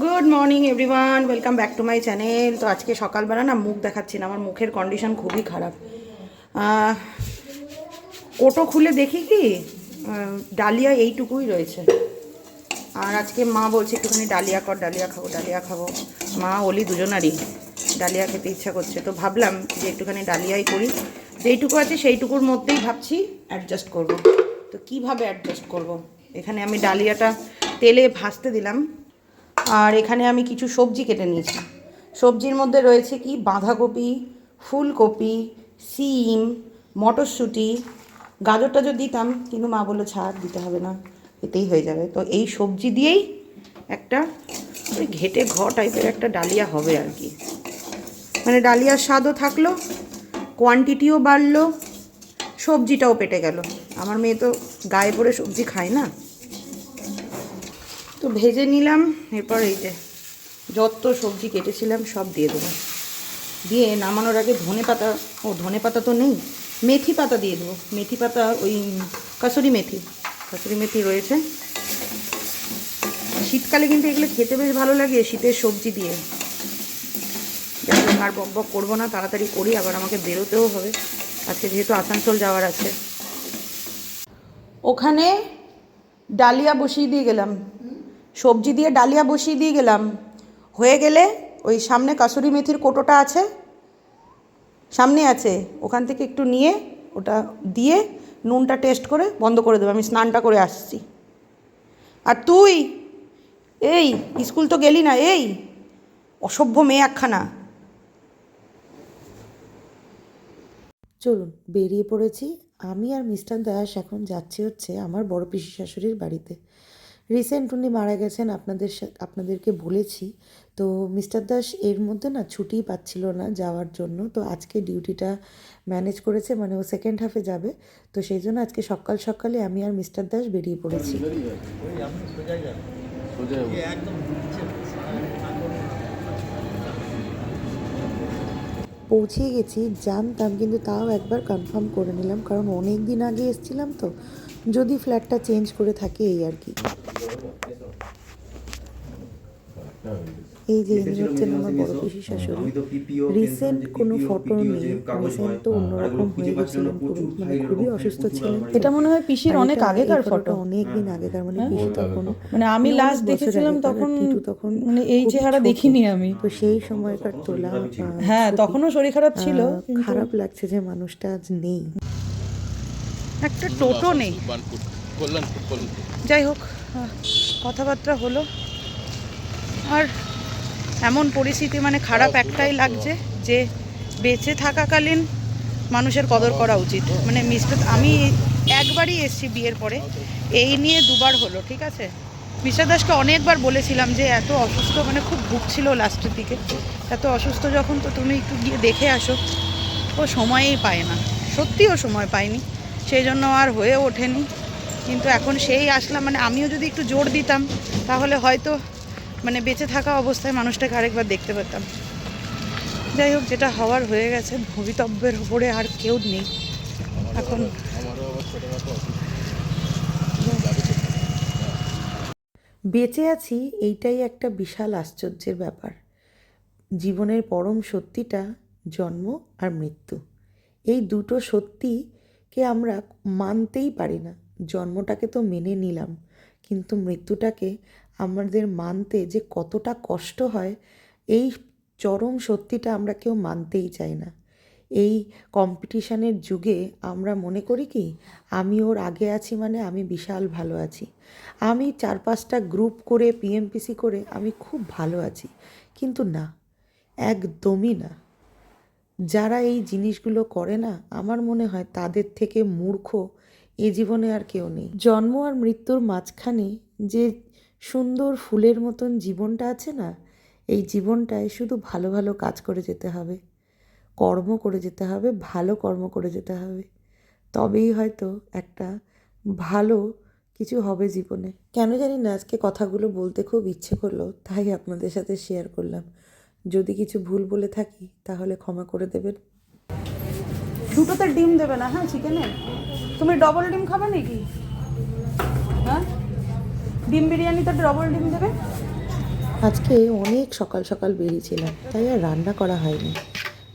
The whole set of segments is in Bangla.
Good morning everyone welcome back to my channel তো আজকে সকালবেলা না মুখ দেখাচ্ছি না, আমার মুখের কন্ডিশন খুবই খারাপ। ওটো খুলে দেখি কি? ডালিয়া এইটুকুই রয়েছে। আর আজকে মা বলছে, একটুখানি ডালিয়া কর, ডালিয়া খাব ডালিয়া খাব। মা ওলি দুজনারই ডালিয়া খেতে ইচ্ছা করছে। তো ভাবলাম যে একটুখানি ডালিয়াই করি। যেইটুকু আছে সেইটুকুর মধ্যেই ভাবছি অ্যাডজাস্ট করব। তো কীভাবে অ্যাডজাস্ট করব? এখানে আমি ডালিয়াটা তেলে ভাজতে দিলাম। আর এখানে আমি কিছু সবজি কেটে নিয়েছি। সবজির মধ্যে রয়েছে কি? বাঁধাকপি, ফুলকপি, সিম, মটরশুঁটি। গাজর টাজর দিতাম, কিন্তু মা বলল, ছাড়, দিতে হবে না, এতেই হয়ে যাবে। তো এই সবজি দিয়েই একটা ওই ঘেটে ঘ টাইপের একটা ডালিয়া হবে আর কি। মানে ডালিয়ার স্বাদও থাকল কোয়ান্টিটিও বাড়লো, সবজিটাও পেটে গেল। আমার মেয়ে তো গায়ে পড়ে সবজি খায় না। তো ভেজে নিলাম, এরপর এই যে যত সবজি কেটেছিলাম সব দিয়ে দেবো। দিয়ে নামানোর আগে ধনে পাতা, ও ধনে পাতা তো নেই, মেথি পাতা দিয়ে দেবো। মেথি পাতা ওই কাসুরি মেথি কাসুরি মেথি রয়েছে। শীতকালে কিন্তু এগুলো খেতে বেশ ভালো লাগে শীতের সবজি দিয়ে। আর বক বক করব না, তাড়াতাড়ি করি, আবার আমাকে বেরোতেও হবে। আজকে যেহেতু আসানসোল যাওয়ার আছে। ওখানে ডালিয়া বসিয়ে দিয়ে গেলাম। সবজি দিয়ে ডালিয়া বসিয়ে দিয়ে গেলাম। হয়ে গেলে ওই সামনে কাসুরি মেথির কোটোটা আছে, সামনে আছে। ওখান থেকে একটু নিয়ে ওটা দিয়ে নুনটা টেস্ট করে বন্ধ করে দেবো। আমি স্নানটা করে আসছি। আর তুই? এই, স্কুল তো গেলি না, এই। অসভ্য মেয়ে একখানা। চলুন, বেরিয়ে পড়েছি। আমি আর মিস্টার দাস এখন যাচ্ছি হচ্ছে আমার বড় পিসি শাশুড়ির বাড়িতে। রিসেন্ট উনি মারা গেছেন আপনাদের আপনাদেরকে বলেছি। তো মিস্টার দাস এর মধ্যে না ছুটিই পাচ্ছিল না যাওয়ার জন্য। তো আজকে ডিউটিটা ম্যানেজ করেছে মানে ও সেকেন্ড হাফে যাবে। তো সেই জন্য আজকে সকাল সকালে আমি আর মিস্টার দাস বেরিয়ে পড়েছি। পৌঁছে গেছি, জানতাম, কিন্তু তাও একবার কনফার্ম করে নিলাম। কারণ অনেক দিন আগে এসেছিলাম তো। যদি ফ্ল্যাটটা চেঞ্জ করে থাকে এই আর কি। এই যে ইনি হচ্ছেন আমার বড় পিসি শাশুড়ি। রিসেন্ট কোনো ফটো নেই রিসেন্ট তো অন্যরকম হয়ে গেছিলেন পুরো মানে খুবই অসুস্থ ছিলেন। এটা মনে হয় পিসির অনেক আগেকার ফটো অনেক দিন আগেকার মানে পিসি তখন মানে আমি লাস্ট দেখেছিলাম তখন তখন মানে এই চেহারা দেখিনি আমি। তো সেই সময়কার তোলা হ্যাঁ তখনও শরীর খারাপ ছিল খারাপ লাগছে যে মানুষটা আজ নেই। একটা টোটো নেই। যাই হোক কথাবার্তা হলো। আর এমন পরিস্থিতি মানে খারাপ একটাই লাগছে যে বেঁচে থাকাকালীন মানুষের কদর করা উচিত। মানে মিস্টার আমি একবারই এসেছি বিয়ের পরে। এই নিয়ে দুবার হলো ঠিক আছে? মিস্টার দাসকে অনেকবার বলেছিলাম যে এত অসুস্থ মানে খুব ভুগছিল লাস্টের দিকে। এত অসুস্থ যখন তো তুমি একটু গিয়ে দেখে আসো। ও সময়ই পায় না। সত্যিও সময় পায়নি। সেই জন্য আর হয়ে ওঠেনি। কিন্তু এখন সেই আসলাম মানে আমিও যদি একটু জোর দিতাম তাহলে হয়তো মানে বেঁচে থাকা অবস্থায় মানুষটাকে আরেকবার দেখতে পেতাম যাই হোক যেটা হওয়ার হয়ে গেছে ভবিতব্যের উপরে আর কেউ নেই। এখন বেঁচে আছি এইটাই একটা বিশাল আশ্চর্যের ব্যাপার। জীবনের পরম সত্যিটা জন্ম আর মৃত্যু। এই দুটো সত্যিকে আমরা মানতেই পারি না। জন্মটাকে তো মেনে নিলাম, কিন্তু মৃত্যুটাকে আমাদের মানতে যে কতটা কষ্ট হয়, এই চরম সত্যিটা আমরা কেউ মানতেই চাই না। এই কম্পিটিশানের যুগে আমরা মনে করি কি, আমি ওর আগে আছি মানে আমি বিশাল ভালো আছি। আমি চার পাঁচটা গ্রুপ করে পিএমপিসি করে আমি খুব ভালো আছি। কিন্তু না, একদমই না। যারা এই জিনিসগুলো করে না, আমার মনে হয় তাদের থেকে মূর্খ এ জীবনে আর কেউ নেই। জন্ম আর মৃত্যুর মাঝখানে যে সুন্দর ফুলের মতন জীবনটা আছে না, এই জীবনটায় শুধু ভালো ভালো কাজ করে যেতে হবে, কর্ম করে যেতে হবে, ভালো কর্ম করে যেতে হবে। তবেই হয়তো একটা ভালো কিছু হবে জীবনে। কেন জানি না, আজকে কথাগুলো বলতে খুব ইচ্ছে করল, তাই আপনাদের সাথে শেয়ার করলাম। যদি কিছু ভুল বলে থাকি তাহলে ক্ষমা করে দেবেন। দুটোতে ডিম দেবে না হ্যাঁ চিকেনে তুমি ডবল ডিম খাবে নাকি? হ্যাঁ? ডিম বিরিয়ানিতে ডবল ডিম দেবে? আজকে অনেক সকাল সকাল বেরিয়েছিলাম তাই আর রান্না করা হয়নি।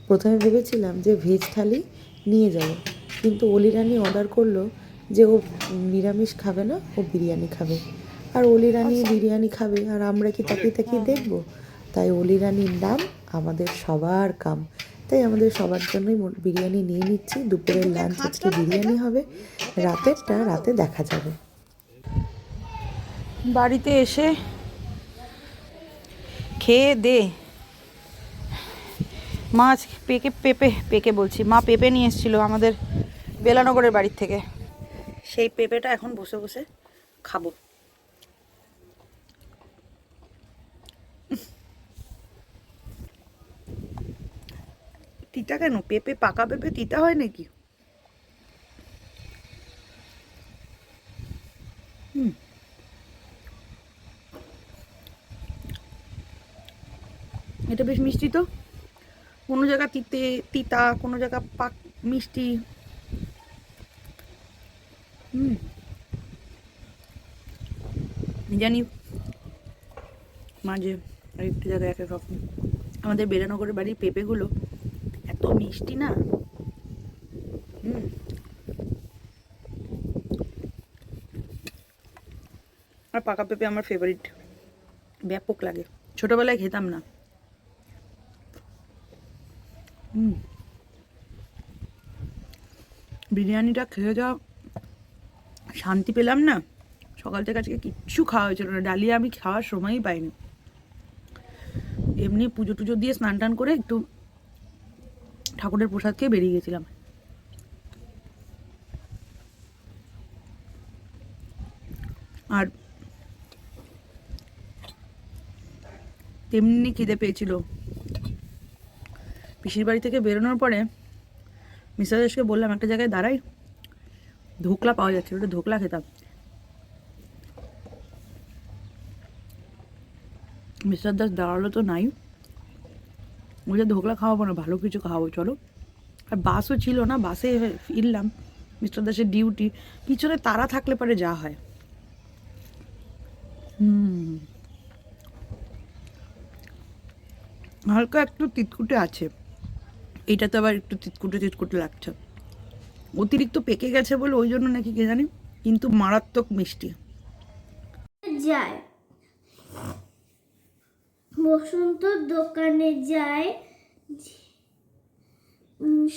প্রথমে ভেবেছিলাম যে ভেজ থালি নিয়ে যাব কিন্তু অলি রানি অর্ডার করল যে ও নিরামিষ খাবে না ও বিরিয়ানি খাবে। আর অলি রানি বিরিয়ানি খাবে আর আমরা কি তাকিয়ে তাকিয়ে দেখব? তাই অলি রানির নাম আমাদের সবার কাম। তাই আমাদের সবার জন্যই বিরিয়ানি নিয়ে নিচ্ছি। দুপুরের লাঞ্চ আজকে বিরিয়ানি হবে। রাতেরটা রাতে দেখা যাবে। বাড়িতে এসে খেয়ে দে। মাছ পেকে পেঁপে পেকে বলছি। মা পেঁপে নিয়ে এসেছিল আমাদের বেলানগরের বাড়ির থেকে। সেই পেঁপেটা এখন বসে বসে খাব। তিতা কেন? পেঁপে পাকা পেঁপে তিতা হয় নাকি? এটা বেশ মিষ্টি তো। কোনো জায়গা তিতে, তিতা, কোনো জায়গা পাক, মিষ্টি। হুম। জানি মাঝে আরেকটি জায়গায় এক এক রকম। আমাদের বেরানগরের বাড়ির পেঁপেগুলো এত মিষ্টি না? হুম। আর পাকা পেঁপে আমার ফেভারিট ব্যাপক লাগে। ছোটবেলায় খেতাম না। হুম। বিরিয়ানিটা খেয়ে যা, শান্তি পেলাম না। সকাল থেকে আজকে কিচ্ছু খাওয়া হয়েছিল না। ডালিয়া আমি খাওয়ার সময়ই পাইনি। এমনি পুজো টুজো দিয়ে স্নান টান করে একটু ঠাকুরের প্রসাদ খেয়ে বেরিয়ে গেছিলাম। আর তেমনি খিদে পেয়েছিল। পিসির বাড়ি থেকে বেরোনোর পরে মিস্টার দাসকে বললাম, একটা জায়গায় দাঁড়াই, ধোকলা পাওয়া যাচ্ছে, ওটা ধোকলা খেতাম। মিস্টার দাস দাঁড়াল তো নাই। বলছে, ধোকলা খাওয়াবো না, ভালো কিছু খাওয়াবো, চলো। আর বাসও ছিল না, বাসে ফিরলাম, মিস্টার দাসের ডিউটি, পিছনে তারা থাকলে পরে যা হয়। হুম। হালকা একটু তিতকুটে আছে। এটা তো আবার একটু তিতকুটে তিতকুটে লাগছে। অতিরিক্ত পেকে গেছে বলে ওই জন্য নাকি কে জানি, কিন্তু মারাত্মক মিষ্টি। যায়। বসন্ত দোকানে যায়।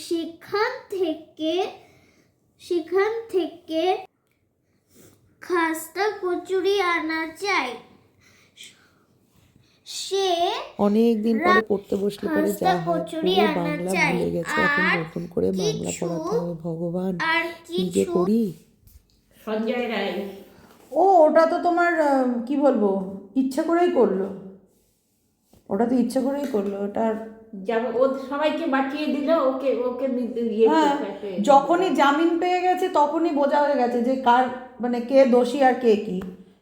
সেখান থেকে সেখান থেকে খাস্তা কচুরি আনা চাই সে অনেক দিন পরে পড়তে বসলে পরে যা হয় কচুরি পুরো আনা বাংলা চাই। ভুলে গেছে এখন আর নতুন করে বাংলা পড়াতে হবে ভগবান। আর কি যে করি? ও ওটা তো তোমার কি বলব ইচ্ছে করেই করল। ওটা তো ইচ্ছে করেই করল ওটার যাবে ও সবাইকে বাঁচিয়ে দিল ওকে ওকে হ্যাঁ যখনই জামিন পেয়ে গেছে তখনই বোঝা হয়ে গেছে যে কার মানে কে দোষী আর কে কি।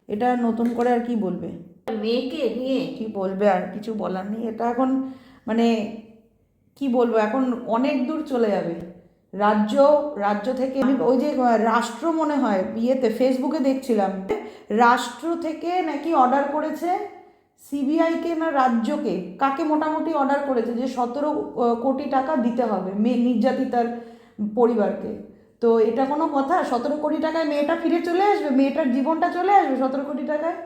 এটা নতুন করে আর কি বলবে? মেয়েকে নিয়ে? কি বলবে আর কিছু বলার নেই। এটা এখন মানে কি বলব এখন অনেক দূর চলে যাবে। রাজ্য রাজ্য থেকে আমি ওই যে রাষ্ট্র মনে হয় বিয়েতে ফেসবুকে দেখছিলাম। রাষ্ট্র থেকে নাকি অর্ডার করেছে সিবিআইকে না রাজ্যকে কাকে মোটামুটি অর্ডার করেছে যে সতেরো কোটি টাকা দিতে হবে মেয়ে নির্যাতিতার পরিবারকে? তো এটা কোনো কথা? সতেরো কোটি টাকায় মেয়েটা ফিরে চলে আসবে? মেয়েটার জীবনটা চলে আসবে সতেরো কোটি টাকায়?